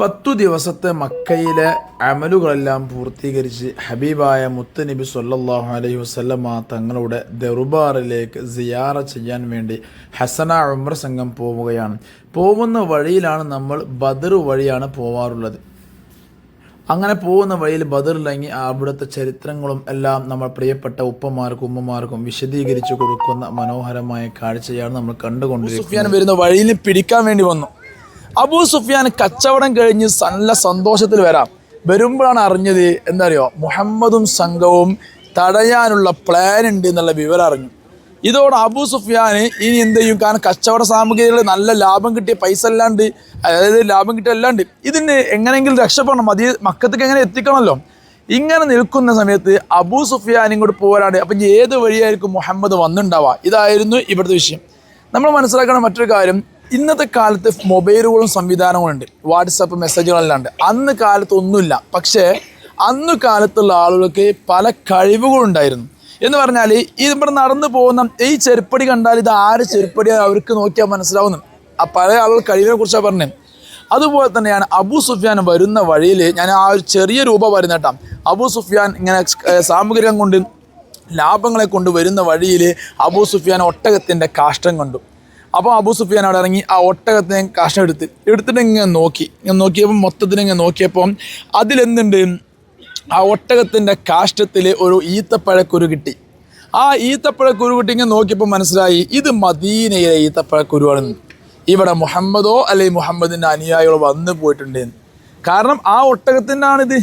പത്തു ദിവസത്തെ മക്കയിലെ അമലുകളെല്ലാം പൂർത്തീകരിച്ച് ഹബീബായ മുത്തനബി സല്ലാഹു അലൈഹി വസല്ലമ തങ്ങളുടെ ദർബാറിലേക്ക് സിയാറ ചെയ്യാൻ വേണ്ടി ഹസന ഉമ്ര സംഘം പോവുകയാണ്. പോകുന്ന വഴിയിലാണ് നമ്മൾ ബദർ വഴിയാണ് പോവാറുള്ളത്. അങ്ങനെ പോകുന്ന വഴിയിൽ ബദറിലങ്ങി അവിടുത്തെ ചരിത്രങ്ങളും എല്ലാം നമ്മൾ പ്രിയപ്പെട്ട ഉപ്പമാർക്കും ഉമ്മമാർക്കും വിശദീകരിച്ചു കൊടുക്കുന്ന മനോഹരമായ കാഴ്ചയാണ് നമ്മൾ കണ്ടുകൊണ്ടിരിക്കുന്നത്. വരുന്ന വഴിയിൽ പിടിക്കാൻ വേണ്ടി വന്നു. അബൂ സുഫിയാൻ കച്ചവടം കഴിഞ്ഞ് നല്ല സന്തോഷത്തിൽ വരാം. വരുമ്പോഴാണ് അറിഞ്ഞത് എന്താ മുഹമ്മദും സംഘവും തടയാനുള്ള പ്ലാൻ ഉണ്ട് എന്നുള്ള വിവരം അറിഞ്ഞു. ഇതോടെ അബൂ സുഫിയാൻ ഇനി എന്ത് ചെയ്യും? കാരണം കച്ചവട സാമഗ്രികൾ നല്ല ലാഭം കിട്ടിയ പൈസ അല്ലാണ്ട് അതായത് ലാഭം കിട്ടിയ അല്ലാണ്ട് ഇതിന് എങ്ങനെയെങ്കിലും രക്ഷപ്പെടണം. മതി മക്കത്തേക്ക് എങ്ങനെ എത്തിക്കണമല്ലോ? ഇങ്ങനെ നിൽക്കുന്ന സമയത്ത് അബൂ സുഫിയാൻ ഇങ്ങോട്ട് പോരാണ്ട് അപ്പം ഏത് വഴിയായിരിക്കും മുഹമ്മദ് വന്നിട്ടുണ്ടാവുക ഇതായിരുന്നു ഇവിടുത്തെ വിഷയം. നമ്മൾ മനസ്സിലാക്കണം മറ്റൊരു കാര്യം ഇന്നത്തെ കാലത്ത് മൊബൈലുകളും സംവിധാനങ്ങളും ഉണ്ട്. വാട്സപ്പ് മെസ്സേജുകളെല്ലാം അന്ന് കാലത്ത് ഒന്നുമില്ല. പക്ഷേ അന്ന് കാലത്തുള്ള ആളുകൾക്ക് പല കഴിവുകളുണ്ടായിരുന്നു എന്ന് പറഞ്ഞാൽ ഇവിടെ നടന്നു പോകുന്ന ഈ ചെരുപ്പടി കണ്ടാൽ ഇത് ആര് ചെരുപ്പടിയാണ് അവർക്ക് നോക്കിയാൽ മനസ്സിലാവുന്നു ആ പല ആളുകൾ കഴിവിനെ കുറിച്ചാണ് പറഞ്ഞത്. അതുപോലെ തന്നെയാണ് അബു സുഫിയാൻ വരുന്ന വഴിയിൽ ഞാൻ ആ ഒരു ചെറിയ രൂപ വരുന്ന കേട്ടോ. അബു സുഫിയാൻ ഇങ്ങനെ സാമഗ്രികം കൊണ്ട് ലാഭങ്ങളെ കൊണ്ട് വരുന്ന വഴിയിൽ അബു സുഫിയാൻ ഒട്ടകത്തിന്റെ കാഷ്ടം കണ്ടു. അപ്പോൾ അബു സുഫിയാൻ അവിടെ ഇറങ്ങി ആ ഒട്ടകത്തിനെ കഷ്ണം എടുത്ത് എടുത്തിട്ട് ഇങ്ങനെ നോക്കി. ഇങ്ങനെ നോക്കിയപ്പോൾ മൊത്തത്തിൽ ഇങ്ങനെ നോക്കിയപ്പോൾ അതിലെന്തുണ്ട്? ആ ഒട്ടകത്തിന്റെ കാഷ്ടത്തിൽ ഒരു ഈത്തപ്പഴക്കുരു കിട്ടി. ആ ഈത്തപ്പഴക്കുരു കിട്ടി ഇങ്ങനെ നോക്കിയപ്പോൾ മനസ്സിലായി ഇത് മദീനയിലെ ഈത്തപ്പഴക്കുരുവാണെന്ന്. ഇവിടെ മുഹമ്മദോ അല്ലെങ്കിൽ മുഹമ്മദിന്റെ അനുയായികളോ വന്നു പോയിട്ടുണ്ടെന്ന് കാരണം ആ ഒട്ടകത്തിന്റെ ആണിത്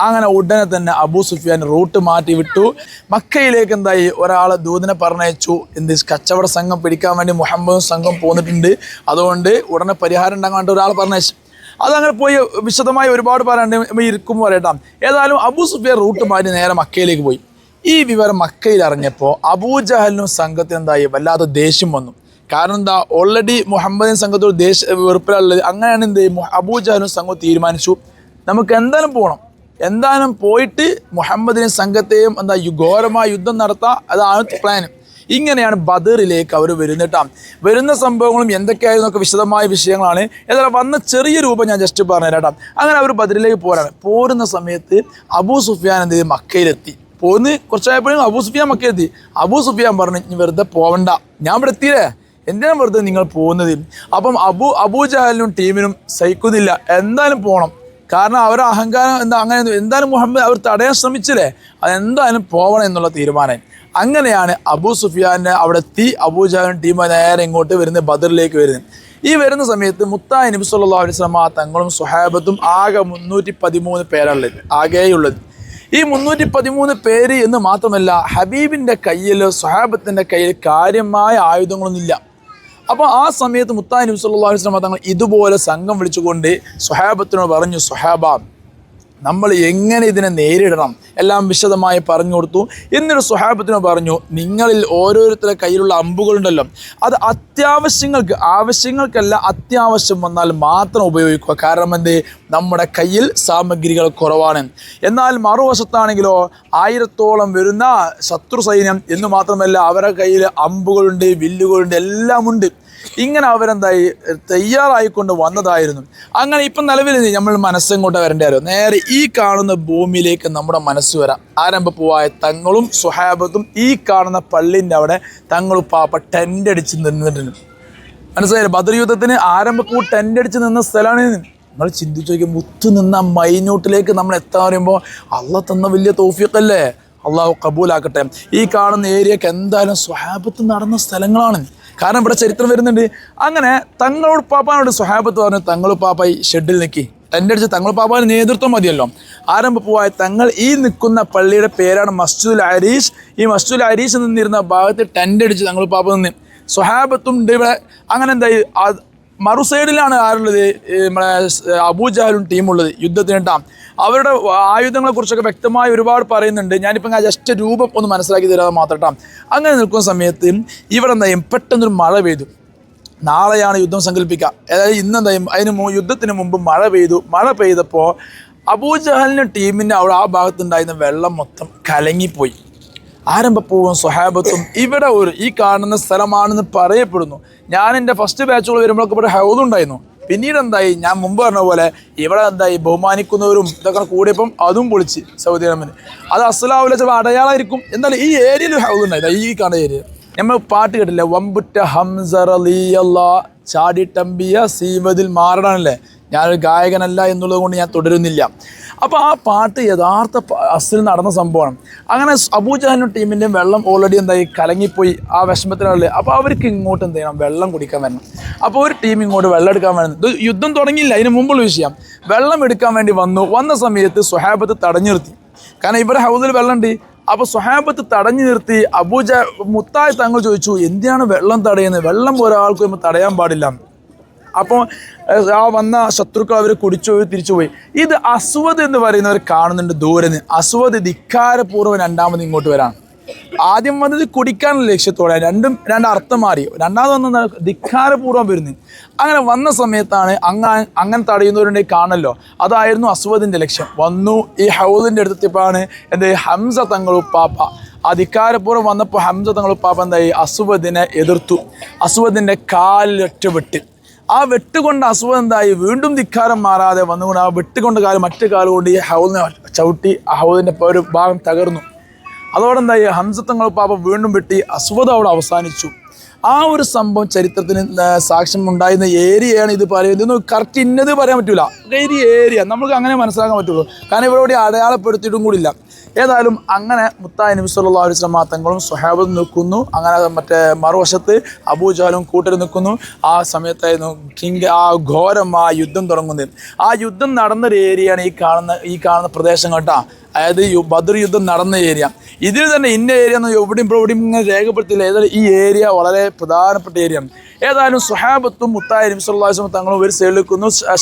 അങ്ങനെ ഉടനെ തന്നെ അബൂ സുഫിയാൻ റൂട്ട് മാറ്റി വിട്ടു. മക്കയിലേക്ക് എന്തായി? ഒരാളെ ദൂതനെ പറഞ്ഞയച്ചു. എന്ത് കച്ചവട സംഘം പിടിക്കാൻ വേണ്ടി മുഹമ്മദ് സംഘം പോന്നിട്ടുണ്ട്. അതുകൊണ്ട് ഉടനെ പരിഹാരം ഉണ്ടാകാൻ ഒരാൾ പറഞ്ഞയച്ചു. അതങ്ങനെ പോയി വിശദമായി ഒരുപാട് പറയാണ്ട് ഇരിക്കും പറയട്ടാം. ഏതായാലും അബൂ സുഫിയാൻ റൂട്ട് മാറ്റി നേരെ മക്കയിലേക്ക് പോയി. ഈ വിവരം മക്കയിൽ അറിഞ്ഞപ്പോൾ അബൂജഹലിനും സംഘത്തിന് എന്തായി? വല്ലാത്ത ദേഷ്യം വന്നു. കാരണം എന്താ? ഓൾറെഡി മുഹമ്മദിൻ സംഘത്തോട് ദേഷ്യ വെറുപ്പിലുള്ളത് അങ്ങനെയാണ് എന്ത്? അബൂജഹലും സംഘവും തീരുമാനിച്ചു. നമുക്ക് എന്തായാലും പോകണം എന്തായാലും പോയിട്ട് മുഹമ്മദിനെ സംഘത്തെയും എന്താ ഘോരമായ യുദ്ധം നടത്താം. അതാണ് പ്ലാൻ ഇങ്ങനെയാണ് ബദറിലേക്ക് അവർ വരുന്നിട്ടാ വരുന്ന സംഭവങ്ങളും എന്തൊക്കെയായിരുന്നൊക്കെ വിശദമായ വിഷയങ്ങളാണ്. എന്നാൽ വന്ന ചെറിയ രൂപം ഞാൻ ജസ്റ്റ് പറഞ്ഞുതരാം അങ്ങനെ അവർ ബദറിലേക്ക് പോരാണ്. പോരുന്ന സമയത്ത് അബൂ സുഫിയാൻ എന്ത് മക്കയിലെത്തി. പോന്ന് കുറച്ചായപ്പോഴും അബൂ സുഫിയാൻ മക്കയിലെത്തി. അബൂ സുഫിയാൻ പറഞ്ഞു വെറുതെ പോവണ്ട. ഞാൻ ഇവിടെ എത്തിയില്ലേ? എന്തിനാണ് വെറുതെ നിങ്ങൾ പോകുന്നത്? അപ്പം അബു അബൂജഹലിനും ടീമിനും സഹിക്കുന്നില്ല. എന്തായാലും പോകണം കാരണം അവരുടെ അഹങ്കാരം എന്താ അങ്ങനെ എന്തായാലും മുഹമ്മദ് അവർ തടയാൻ ശ്രമിച്ചില്ലേ? അതെന്തായാലും പോകണം എന്നുള്ള തീരുമാനം. അങ്ങനെയാണ് അബൂ സുഫിയാന്റെ അവിടെ തീ അബൂ ടീമായി നേരെ ഇങ്ങോട്ട് വരുന്നത് ബദറിലേക്ക് വരുന്നത്. ഈ വരുന്ന സമയത്ത് മുത്തായ നബി സല്ലാ അലൈഹി വസല്ലമ തങ്ങളും സുഹാബത്തും ആകെ മുന്നൂറ്റി പതിമൂന്ന് പേരുള്ളത് ആകെയുള്ളത്. ഈ മുന്നൂറ്റി പതിമൂന്ന് പേര് എന്ന് മാത്രമല്ല ഹബീബിന്റെ കയ്യിൽ സുഹാബത്തിന്റെ കയ്യിൽ കാര്യമായ ആയുധങ്ങളൊന്നുമില്ല. അപ്പോൾ ആ സമയത്ത് മുത്തായി നബി തങ്ങൾ ഇതുപോലെ സംഘം വിളിച്ചുകൊണ്ട് സുഹാബത്തിനോട് പറഞ്ഞു സുഹാബ നമ്മൾ എങ്ങനെ ഇതിനെ നേരിടണം? എല്ലാം വിശദമായി പറഞ്ഞു കൊടുത്തു. എന്നിട്ട് സുഹാബത്തിനോട് പറഞ്ഞു നിങ്ങളിൽ ഓരോരുത്തരുടെ കയ്യിലുള്ള അമ്പുകളുണ്ടല്ലോ. അത് അത്യാവശ്യങ്ങൾക്ക് ആവശ്യങ്ങൾക്കല്ല അത്യാവശ്യം വന്നാൽ മാത്രം ഉപയോഗിക്കുക. കാരണം എന്ത്? നമ്മുടെ കയ്യിൽ സാമഗ്രികൾ കുറവാണ്. എന്നാൽ മറുവശത്താണെങ്കിലോ ആയിരത്തോളം വരുന്ന ശത്രു സൈന്യം എന്ന് മാത്രമല്ല അവരുടെ കയ്യിൽ അമ്പുകളുണ്ട് വില്ലുകളുണ്ട് എല്ലാം ഉണ്ട് ഇങ്ങനെ അവരെന്തായി തയ്യാറായിക്കൊണ്ട് വന്നതായിരുന്നു. അങ്ങനെ ഇപ്പം നിലവിൽ നമ്മൾ മനസ്സെങ്ങോട്ട് വരേണ്ടതായിരുന്നു നേരെ ഈ കാണുന്ന ഭൂമിയിലേക്ക് നമ്മുടെ മനസ്സ് വരാം. ആരംഭ പോവായ തങ്ങളും സുഹാബത്തും ഈ കാണുന്ന പള്ളിന്റെ അവിടെ തങ്ങൾ പാപ്പ ടെന്റ് അടിച്ച് നിന്നിട്ടുണ്ട് മനസ്സിലായില്ല? ബദർ യുദ്ധത്തിന് ആരംഭപ്പൂ ടെന്റ് അടിച്ച് നിന്ന സ്ഥലമാണ്. നമ്മൾ ചിന്തിച്ചു നോക്കി മുത്തു നിന്ന മൈന്യൂട്ടിലേക്ക് നമ്മൾ എത്താൻ പറയുമ്പോൾ അള്ള തന്ന വലിയ തോഫിയൊക്കെ അള്ളാഹു കബൂലാക്കട്ടെ. ഈ കാണുന്ന ഏരിയക്ക് എന്തായാലും സ്വഹാബത്ത് നടന്ന സ്ഥലങ്ങളാണ്. കാരണം ഇവിടെ ചരിത്രം വരുന്നുണ്ട്. അങ്ങനെ തങ്ങളോട് പാപ്പാനോട് സ്വഹാബത്ത് പറഞ്ഞു തങ്ങൾ പാപ്പ ഈ ഷെഡിൽ നിൽക്കി എന്റെ അടിച്ച് തങ്ങൾ പാപ്പാന് നേതൃത്വം മതിയല്ലോ. ആരംഭപ്പൂവായ തങ്ങൾ ഈ നിൽക്കുന്ന പള്ളിയുടെ പേരാണ് മസ്ജിദുൽ അരീഷ്. ഈ മസ്ജിദുൽ അരീഷ് നിന്നിരുന്ന ഭാഗത്ത് ടെന്റ് അടിച്ച് തങ്ങൾ പാപ്പ നിന്ന്. സ്വഹാബത്തും ഉണ്ട് ഇവിടെ. അങ്ങനെ എന്തായി? മറു സൈഡിലാണ് ആരുള്ളത്? നമ്മളെ അബൂജാലും ടീമുള്ളത്. യുദ്ധത്തിനിട്ടാം അവരുടെ ആയുധങ്ങളെ കുറിച്ചൊക്കെ വ്യക്തമായി ഒരുപാട് പറയുന്നുണ്ട്. ഞാനിപ്പോൾ ജസ്റ്റ് രൂപം ഒന്ന് മനസ്സിലാക്കി തരാതെ മാത്രംട്ടാ അങ്ങനെ നിൽക്കുന്ന സമയത്ത് ഇവിടെ ചെയ്യും? പെട്ടെന്നൊരു മഴ പെയ്തു. നാളെയാണ് യുദ്ധം സങ്കല്പിക്കുക. അതായത് ഇന്ന് നയം ചെയ്യും? അതിന് യുദ്ധത്തിന് മുമ്പ് മഴ പെയ്തു. മഴ പെയ്തപ്പോൾ അബൂജഹലിന്റെ ടീമിന്റെ അവിടെ ആ ഭാഗത്തുണ്ടായിരുന്ന വെള്ളം മൊത്തം കലങ്ങിപ്പോയി. ആരംഭപ്പൂവും സ്വഹാബത്തും ഇവിടെ ഒരു ഈ കാണുന്ന സ്ഥലമാണെന്ന് പറയപ്പെടുന്നു. ഞാൻ എന്റെ ഫസ്റ്റ് ബാച്ചുകൾ വരുമ്പോഴൊക്കെ ഇവിടെ ഹൗദ് ഉണ്ടായിരുന്നു. പിന്നീട് എന്തായി ഞാൻ മുമ്പ് പറഞ്ഞ പോലെ ഇവിടെ എന്തായി? ബഹുമാനിക്കുന്നവരും ഇതൊക്കെ കൂടിയപ്പം അതും പൊളിച്ച് സൗദി അറേബ്യന് അത് അസ്സലാവില്ല ചിലപ്പോൾ അടയാളമായിരിക്കും എന്തായാലും ഈ ഏരിയയിൽ ഹൗസ് ഉണ്ടായത് ഈ കാണുന്ന ഏരിയ. നമ്മൾ പാട്ട് കേട്ടില്ലേ? വമ്പുറ്റ ഹംസറിയല്ല ചാടിട്ടമ്പിയ സീമതിൽ മാറണല്ലേ? ഞാനൊരു ഗായകനല്ല എന്നുള്ളത് കൊണ്ട് ഞാൻ തുടരുന്നില്ല. അപ്പോൾ ആ പാട്ട് യഥാർത്ഥ അസിൽ നടന്ന സംഭവമാണ്. അങ്ങനെ അബൂജാഹിനും ടീമിന്റെയും വെള്ളം ഓൾറെഡി എന്തായി കലങ്ങിപ്പോയി ആ വിഷമത്തിനുള്ളിൽ അപ്പോൾ അവർക്ക് ഇങ്ങോട്ട് എന്ത് ചെയ്യണം? വെള്ളം കുടിക്കാൻ വരണം. അപ്പോൾ ഒരു ടീം ഇങ്ങോട്ട് വെള്ളം എടുക്കാൻ വരുന്നത് യുദ്ധം തുടങ്ങിയില്ല അതിന് മുമ്പുള്ള വിഷയം. വെള്ളം എടുക്കാൻ വേണ്ടി വന്നു. വന്ന സമയത്ത് സുഹാബത്ത് തടഞ്ഞു നിർത്തി. കാരണം ഇവരുടെ ഹൗസിൽ വെള്ളമുണ്ട്. അപ്പോൾ സുഹാബത്ത് തടഞ്ഞു നിർത്തി. അബൂജ മുത്തായി തങ്ങൾ ചോദിച്ചു എന്തിനാണ് വെള്ളം തടയുന്നത്? വെള്ളം ഒരാൾക്കും തടയാൻ പാടില്ല. അപ്പോൾ ആ വന്ന ശത്രുക്കൾ അവർ കുടിച്ചു തിരിച്ചു പോയി. ഇത് അസ്വദ് എന്ന് പറയുന്നവർ കാണുന്നുണ്ട് ദൂരെ നിന്ന് അസ്വദ് ധിക്കാരപൂർവം രണ്ടാമത് ഇങ്ങോട്ട് വരാണ്. ആദ്യം വന്നത് കുടിക്കാനുള്ള ലക്ഷ്യത്തോടെ രണ്ടും രണ്ട് അർത്ഥം മാറി. രണ്ടാമത് വന്നത് ധിക്കാരപൂർവം വരുന്നത് അങ്ങനെ വന്ന സമയത്താണ് അങ്ങ അങ്ങനെ തടയുന്നവരുണ്ടെ കാണല്ലോ. അതായിരുന്നു അസ്വദിന്റെ ലക്ഷ്യം. വന്നു ഈ ഹൗദിന്റെ അടുത്തെത്തിയപ്പോഴാണ് എന്ത് ഹംസ തങ്ങളുപ്പാപ്പ ആ ധിക്കാരപൂർവം വന്നപ്പോൾ ഹംസ തങ്ങളുപ്പാപ്പ എന്തായി? അസുവദിനെ എതിർത്തു. അസുവദിന്റെ കാലിലൊറ്റ വെട്ട്. ആ വെട്ടുകൊണ്ട് അസുഖം എന്തായി? വീണ്ടും ധിക്കാരം മാറാതെ വന്നുകൊണ്ട് ആ വെട്ടുകൊണ്ട് കാൽ മറ്റു കാലുകൊണ്ട് ഈ ഹൗദിനെ ചവിട്ടി ആ ഹൗദിന്റെ ഒരു ഭാഗം തകർന്നു. അതോടെ എന്തായി? ഹംസത്തങ്ങൾ പാപ്പ വീണ്ടും വെട്ടി അസുഖത അവിടെ അവസാനിച്ചു. ആ ഒരു സംഭവം ചരിത്രത്തിന് സാക്ഷ്യം ഉണ്ടായിരുന്ന ഏരിയയാണ് ഇത് പറയുന്നത്. ഇതൊന്നും കറക്റ്റ് ഇന്നത് പറയാൻ പറ്റില്ല ഏരിയ ഏരിയ. നമുക്ക് അങ്ങനെ മനസ്സിലാക്കാൻ പറ്റുള്ളൂ. കാരണം ഇവിടെ അടയാളപ്പെടുത്തിയിട്ടും കൂടില്ല ഏതായാലും അങ്ങനെ മുത്തായ നബി സല്ലാ അലൈഹി വസല്ലം തങ്ങളും സുഹാബും നിൽക്കുന്നു. അങ്ങനെ മറ്റേ മറുവശത്ത് അബൂജാലും കൂട്ടരും നിൽക്കുന്നു. ആ സമയത്തായിരുന്നു കിങ് ആ ഘോരം ആ യുദ്ധം തുടങ്ങുന്നത്. ആ യുദ്ധം നടന്നൊരു ഏരിയയാണ് ഈ കാണുന്ന ഈ കാണുന്ന പ്രദേശം കേട്ടാ. അതായത് ബദർ യുദ്ധം നടന്ന ഏരിയ. ഇതിൽ തന്നെ ഇന്ന ഏരിയ എന്ന് എവിടെയും ഇവിടെയും ഇങ്ങനെ രേഖപ്പെടുത്തില്ല ഏതായാലും ഈ ഏരിയ വളരെ പ്രധാനപ്പെട്ട ഏരിയയാണ്. ഏതായാലും സുഹാബത്തും മുത്തായ നബിസ്വല്ലാസ്ലം തങ്ങളും ഒരു സൈഡിൽ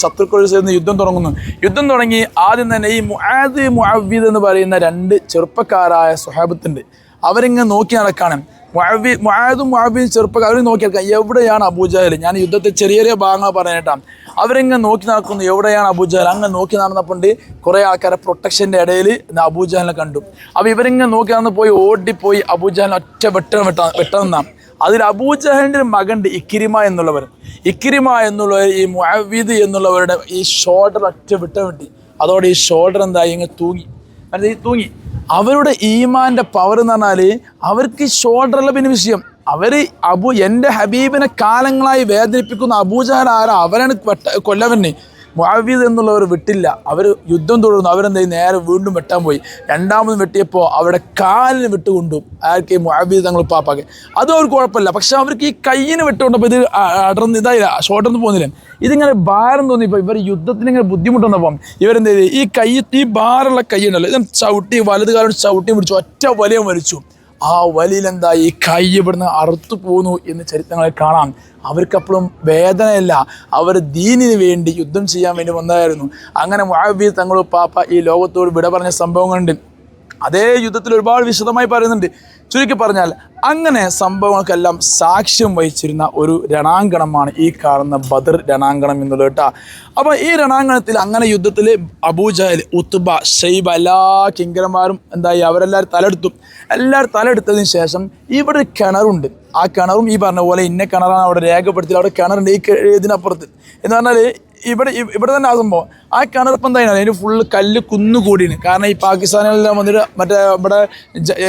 ശത്രുക്കളിൽ ചേർന്ന് യുദ്ധം തുടങ്ങുന്നു. യുദ്ധം തുടങ്ങി ആദ്യം തന്നെ ഈ മുആദ് മുഅവീദ് എന്ന് പറയുന്ന രണ്ട് ചെറുപ്പക്കാരായ സുഹാബത്തുണ്ട്. അവരിങ്ങനെ നോക്കി നടക്കാണ്. മുഅവി മുആദും മുഅവീദും ചെറുപ്പക്കാർ അവർ നോക്കി നടക്കാം എവിടെയാണ് അബൂജഹൽ ഞാൻ യുദ്ധത്തെ ചെറിയ ചെറിയ ഭാഗങ്ങൾ പറഞ്ഞിട്ടാണ് അവരിങ്ങനെ നോക്കി നടക്കുന്നു. എവിടെയാണ് അബൂജഹൽ അങ്ങനെ നോക്കി നടന്നപ്പോണ്ട് കുറേ ആൾക്കാരെ പ്രൊട്ടക്ഷന്റെ ഇടയിൽ അബൂജാഹലിനെ കണ്ടു. അപ്പോൾ ഇവരിങ്ങനെ നോക്കി നടന്ന് പോയി ഓടിപ്പോയി അബൂജഹലിനെ ഒറ്റ വെട്ടം വെട്ട വെട്ടണമെന്നാണ് അതിൽ അബൂജഹലിന്റെ മകന്റെ ഇക്കിരിമ എന്നുള്ളവർ. ഇക്കിരിമ എന്നുള്ളവർ ഈ മുഅവീദ് എന്നുള്ളവരുടെ ഈ ഷോൾഡർ ഒറ്റ വിട്ട വിട്ടി. അതോടെ ഈ ഷോൾഡർ എന്തായി? ഇങ്ങനെ തൂങ്ങി. മനസ്സിലായി? ഈ തൂങ്ങി. അവരുടെ ഈമാന്റെ പവർ എന്ന് പറഞ്ഞാൽ അവർക്ക് ഈ ഷോൾഡറല്ല പിന്നെ വിഷയം. അവർ അബു എന്റെ ഹബീബിനെ കാലങ്ങളായി വേദനിപ്പിക്കുന്ന അബൂജഹൽ ആരാ? അവരാണ് കൊല്ലവന്. മുഅവീദ് എന്നുള്ളവർ വിട്ടില്ല. അവർ യുദ്ധം തുടർന്നു. അവരെന്തായി നേരെ വീണ്ടും വെട്ടാൻ പോയി. രണ്ടാമത് വെട്ടിയപ്പോൾ അവിടെ കാലിന് വിട്ടുകൊണ്ടും. ആർക്ക് മുഅവീദ് തങ്ങൾ പാപ്പാക്കി. അതും അവർക്ക് കുഴപ്പമില്ല. പക്ഷെ അവർക്ക് ഈ കയ്യിന് വിട്ടുകൊണ്ടപ്പോൾ ഇത് അടർന്ന് ഇതായില്ല. ഷോർട്ടൊന്നും പോകുന്നില്ല. ഇതിങ്ങനെ ഭാരം തോന്നിയപ്പോൾ ഇവർ യുദ്ധത്തിന് ഇങ്ങനെ ബുദ്ധിമുട്ടുന്നപ്പം ഇവരെന്ത് ചെയ്ത്? ഈ കൈ ഈ ഭാരമുള്ള കൈ ഉണ്ടല്ലോ. ഇതും ചവിട്ടി വലത് കാലം ചവിട്ടി പിടിച്ചു. ഒറ്റ വലിയ വലിച്ചു. ആ വലിയിലെന്താ ഈ കൈ ഇവിടുന്ന് അറുത്തു പോന്നു എന്ന് ചരിത്രങ്ങളിൽ കാണാം. അവർക്കപ്പോഴും വേദനയല്ല. അവർ ദീനിന് വേണ്ടി യുദ്ധം ചെയ്യാൻ വേണ്ടി വന്നതായിരുന്നു. അങ്ങനെ മുഅവ്വീദ് തങ്ങളും പാപ്പ ഈ ലോകത്തോട് വിട പറഞ്ഞ സംഭവങ്ങളുണ്ട്. അതേ യുദ്ധത്തിൽ ഒരുപാട് വിശദമായി പറയുന്നുണ്ട്. ചുരുക്കി പറഞ്ഞാൽ അങ്ങനെ സംഭവങ്ങൾക്കെല്ലാം സാക്ഷ്യം വഹിച്ചിരുന്ന ഒരു രണാങ്കണമാണ് ഈ കാണുന്ന ബദർ രണാങ്കണം എന്നുള്ളത് കേട്ടോ. അപ്പോൾ ഈ രണാങ്കണത്തിൽ അങ്ങനെ യുദ്ധത്തിൽ അബൂജഹൽ ഉത്തുബ ഷെയ്ബ എല്ലാ കിങ്കരന്മാരും എന്തായി? അവരെല്ലാവരും തലെടുത്തു എല്ലാവരും തലെടുത്തതിന് ശേഷം ഇവിടെ കിണറുണ്ട്. ആ കിണറും ഈ പറഞ്ഞ പോലെ ഇന്ന കിണറാണ് അവിടെ രേഖപ്പെടുത്തി അവിടെ കിണറുണ്ട് ഈ ഇതിനപ്പുറത്ത്. എന്ന് പറഞ്ഞാൽ ഇവിടെ ഇവിടെ തന്നെ ആകുമ്പോൾ ആ കിണറിപ്പം എന്തായാലും അതിന് ഫുള്ള് കല്ല് കുന്നു കൂടിയാണ് കാരണം ഈ പാകിസ്ഥാനിലെല്ലാം വന്നിട്ട് മറ്റേ ഇവിടെ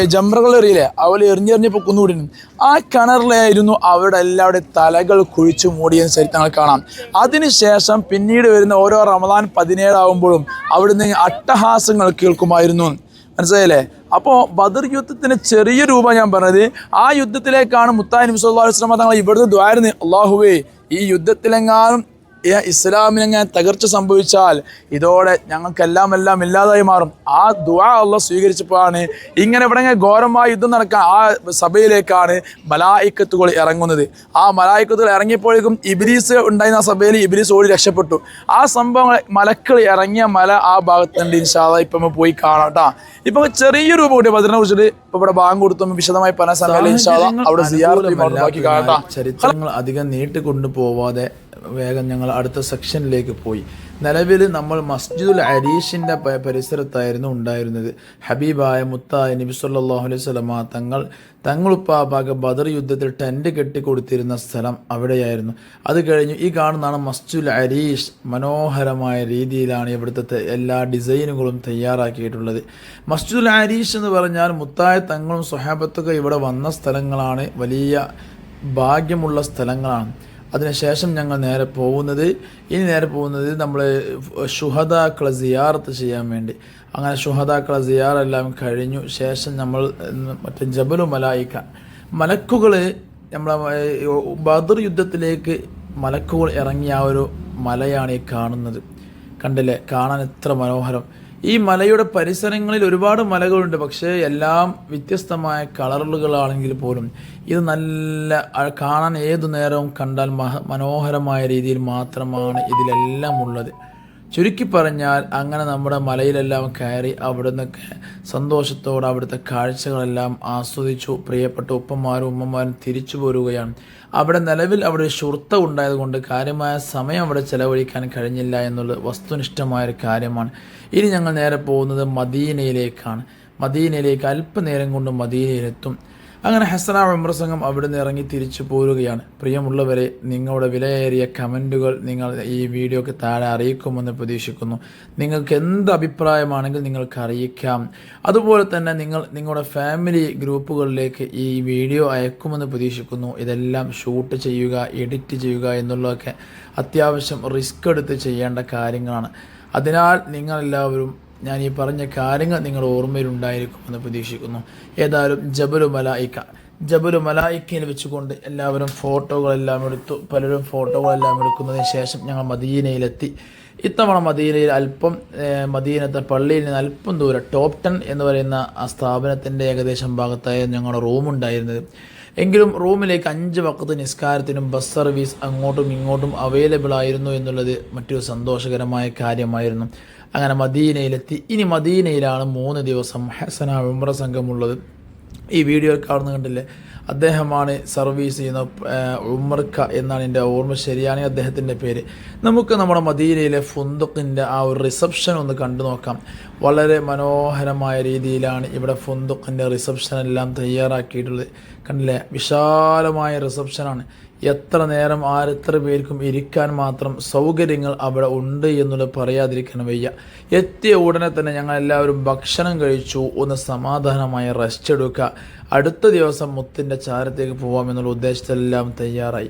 ജംറകൾ എറിയില്ലേ? അവൾ എറിഞ്ഞെറിഞ്ഞപ്പോൾ കുന്നു കൂടിയാണ് ആ കിണറിലായിരുന്നു അവിടെ എല്ലാവരുടെയും തലകൾ കുഴിച്ചു മൂടിയെന്ന് ചരിത്രങ്ങൾ കാണാം. അതിനുശേഷം പിന്നീട് വരുന്ന ഓരോ റമദാൻ പതിനേഴാകുമ്പോഴും അവിടുന്ന് അട്ടഹാസങ്ങൾ കേൾക്കുമായിരുന്നു. മനസ്സിലായില്ലേ? അപ്പോൾ ബദർ യുദ്ധത്തിന് ചെറിയ രൂപം ഞാൻ പറഞ്ഞത് ആ യുദ്ധത്തിലേക്കാണ് മുത്താൻ നബി സല്ലല്ലാഹു അലൈഹി വസല്ലം തങ്ങൾ ഇവിടുന്ന് ദ്വാരുന്നത് അള്ളാഹുവേ ഈ യുദ്ധത്തിലെങ്ങാനും ഈ ഇസ്ലാമിനെങ്ങനെ തകർച്ച സംഭവിച്ചാൽ ഇതോടെ ഞങ്ങൾക്കെല്ലാം എല്ലാം ഇല്ലാതായി മാറും. ആ ദുആ അള്ള സ്വീകരിച്ചപ്പോഴാണ് ഇങ്ങനെ ഇവിടെ ഘോരമായ യുദ്ധം നടക്കാൻ ആ സഭയിലേക്കാണ് മലായിക്കത്തുകൾ ഇറങ്ങുന്നത്. ആ മലായിക്കത്തുകൾ ഇറങ്ങിയപ്പോഴേക്കും ഇബിലീസ് ഉണ്ടായിരുന്ന ആ സഭയിൽ ഇബിലീസ് ഓടി രക്ഷപ്പെട്ടു. ആ സംഭവങ്ങൾ മലക്കൾ ഇറങ്ങിയ മല ആ ഭാഗത്തുണ്ട് ഇൻഷാദ ഇപ്പം പോയി കാണാം കേട്ടോ ഇപ്പൊ ചെറിയ രൂപ കൂടി ഭദ്രനെ കുറിച്ചിട്ട് ഇപ്പൊ ഇവിടെ ബാങ്ക് കൊടുത്തു വിശദമായി പറഞ്ഞ സമയത്ത് ഇൻഷാദ അവിടെ ഇങ്ങോട്ട് ബാക്കി കാണാം ചരിത്രങ്ങൾ അധികം നീട്ടിക്കൊണ്ടു പോവാതെ വേഗം ഞങ്ങൾ അടുത്ത സെക്ഷനിലേക്ക് പോയി. നിലവിൽ നമ്മൾ മസ്ജിദുൽ അരീഷിന്റെ പരിസരത്തായിരുന്നു ഉണ്ടായിരുന്നത്. ഹബീബായ മുത്തായ നബി സല്ലാഹു അലൈഹി വസല്ലമ തങ്ങൾ തങ്ങളുപ്പാപ്പാക്ക് ബദർ യുദ്ധത്തിൽ ടെന്റ് കെട്ടിക്കൊടുത്തിരുന്ന സ്ഥലം അവിടെയായിരുന്നു. അത് കഴിഞ്ഞു ഈ കാണുന്നതാണ് മസ്ജിദുൽ അരീഷ് മനോഹരമായ രീതിയിലാണ് ഇവിടുത്തെ എല്ലാ ഡിസൈനുകളും തയ്യാറാക്കിയിട്ടുള്ളത്. മസ്ജിദുൽ അരീഷ് എന്ന് പറഞ്ഞാൽ മുത്തായ തങ്ങളും സ്വഹാബത്തൊക്കെ ഇവിടെ വന്ന സ്ഥലങ്ങളാണ്. വലിയ ഭാഗ്യമുള്ള സ്ഥലങ്ങളാണ്. അതിനുശേഷം ഞങ്ങൾ നേരെ പോകുന്നത് ഇനി നേരെ പോകുന്നത് നമ്മൾ ഷുഹദാക്കളെ സിയാറത്ത് ചെയ്യാൻ വേണ്ടി. അങ്ങനെ ഷുഹദാക്കളെ സിയാറെല്ലാം കഴിഞ്ഞു. ശേഷം നമ്മൾ മറ്റേ ജബലു മലായിക്ക. മലക്കുകൾ നമ്മളെ ബദർ യുദ്ധത്തിലേക്ക് മലക്കുകൾ ഇറങ്ങിയ ആ ഒരു മലയാണ് ഈ കാണുന്നത്. കണ്ടില്ലേ? കാണാൻ എത്ര മനോഹരം. ഈ മലയുടെ പരിസരങ്ങളിൽ ഒരുപാട് മലകളുണ്ട് പക്ഷേ എല്ലാം വ്യത്യസ്തമായ കളറുകളാണെങ്കിൽ പോലും ഇത് നല്ല കാണാൻ ഏതു നേരവും കണ്ടാൽ മനോഹരമായ രീതിയിൽ മാത്രമാണ് ഇതിലെല്ലാം ഉള്ളത്. ചുരുക്കി പറഞ്ഞാൽ അങ്ങനെ നമ്മുടെ മലയിലെല്ലാം കയറി അവിടുന്ന് നിന്നൊക്കെ സന്തോഷത്തോടെ അവിടുത്തെ കാഴ്ചകളെല്ലാം ആസ്വദിച്ചു. പ്രിയപ്പെട്ട ഉപ്പന്മാരും ഉമ്മമാരും തിരിച്ചു പോരുകയാണ്. അവിടെ നിലവിൽ അവിടെ ഒരു ശുർത്ത ഉണ്ടായതുകൊണ്ട് കാര്യമായ സമയം അവിടെ ചെലവഴിക്കാൻ കഴിഞ്ഞില്ല എന്നുള്ളത് വസ്തുനിഷ്ഠമായ ഒരു കാര്യമാണ്. ഇനി ഞങ്ങൾ നേരെ പോകുന്നത് മദീനയിലേക്കാണ്. മദീനയിലേക്ക് അല്പനേരം കൊണ്ട് മദീനയിലെത്തും. അങ്ങനെ ഹസന ഉംറ സംഘം അവിടെ നിന്ന് ഇറങ്ങി തിരിച്ചു പോരുകയാണ്. പ്രിയമുള്ളവരെ നിങ്ങളുടെ വിലയേറിയ കമന്റുകൾ നിങ്ങൾ ഈ വീഡിയോക്ക് താഴെ അറിയിക്കുമെന്ന് പ്രതീക്ഷിക്കുന്നു. നിങ്ങൾക്ക് എന്ത് അഭിപ്രായമാണെങ്കിൽ നിങ്ങൾക്ക് അറിയിക്കാം. അതുപോലെ തന്നെ നിങ്ങൾ നിങ്ങളുടെ ഫാമിലി ഗ്രൂപ്പുകളിലേക്ക് ഈ വീഡിയോ അയക്കുമെന്ന് പ്രതീക്ഷിക്കുന്നു. ഇതെല്ലാം ഷൂട്ട് ചെയ്യുക എഡിറ്റ് ചെയ്യുക എന്നുള്ളതൊക്കെ അത്യാവശ്യം റിസ്ക് എടുത്ത് ചെയ്യേണ്ട കാര്യങ്ങളാണ്. അതിനാൽ നിങ്ങളെല്ലാവരും ഞാൻ ഈ പറഞ്ഞ കാര്യങ്ങൾ നിങ്ങളുടെ ഓർമ്മയിലുണ്ടായിരിക്കുമെന്ന് പ്രതീക്ഷിക്കുന്നു. ഏതായാലും ജബലു മലായിക്ക. ജബലു മലായിക്കയിൽ വെച്ചുകൊണ്ട് എല്ലാവരും ഫോട്ടോകളെല്ലാം എടുത്തു. പലരും ഫോട്ടോകളെല്ലാം എടുക്കുന്നതിന് ശേഷം ഞങ്ങൾ മദീനയിലെത്തി. ഇത്തവണ മദീനയിൽ അല്പം മദീനത്തെ പള്ളിയിൽ നിന്ന് അല്പം ദൂരം ടോപ് ടെൻ എന്ന് പറയുന്ന ആ സ്ഥാപനത്തിന്റെ ഏകദേശം ഭാഗത്തായിരുന്നു ഞങ്ങളുടെ റൂമുണ്ടായിരുന്നത് എങ്കിലും റൂമിലേക്ക് അഞ്ച് വക്കത്ത് നിസ്കാരത്തിനും ബസ് സർവീസ് അങ്ങോട്ടും ഇങ്ങോട്ടും അവൈലബിൾ ആയിരുന്നു എന്നുള്ളത് മറ്റൊരു സന്തോഷകരമായ കാര്യമായിരുന്നു. അങ്ങനെ മദീനയിലെത്തി. ഇനി മദീനയിലാണ് മൂന്ന് ദിവസം ഹസന ഉംറ സംഘമുള്ളത്. ഈ വീഡിയോ കാണുന്ന കണ്ടില്ലേ? അദ്ദേഹമാണ് സർവീസ് ചെയ്യുന്ന ഉമർഖ എന്നാണ് എന്റെ ഓർമ്മ ശരിയാണെങ്കിൽ അദ്ദേഹത്തിന്റെ പേര്. നമുക്ക് നമ്മുടെ മദീനയിലെ ഫുന്തുക്കിന്റെ ആ ഒരു റിസപ്ഷൻ ഒന്ന് കണ്ടു നോക്കാം. വളരെ മനോഹരമായ രീതിയിലാണ് ഇവിടെ ഫുന്തുക്കിന്റെ റിസപ്ഷൻ എല്ലാം തയ്യാറാക്കിയിട്ടുള്ളത്. കണ്ടില്ലേ? വിശാലമായ റിസപ്ഷനാണ് എത്ര നേരം ആരെത്ര പേർക്കും ഇരിക്കാൻ മാത്രം സൗകര്യങ്ങൾ അവിടെ ഉണ്ട് എന്നുള്ളത് പറയാതിരിക്കാൻ വയ്യ. എത്തിയ ഉടനെ തന്നെ ഞങ്ങൾ എല്ലാവരും ഭക്ഷണം കഴിച്ചു ഒന്ന് സമാധാനമായി റെസ്റ്റ് എടുക്കുക. അടുത്ത ദിവസം മുത്തിന്റെ ചാരത്തേക്ക് പോകാമെന്നുള്ള ഉദ്ദേശത്തിലെല്ലാം തയ്യാറായി.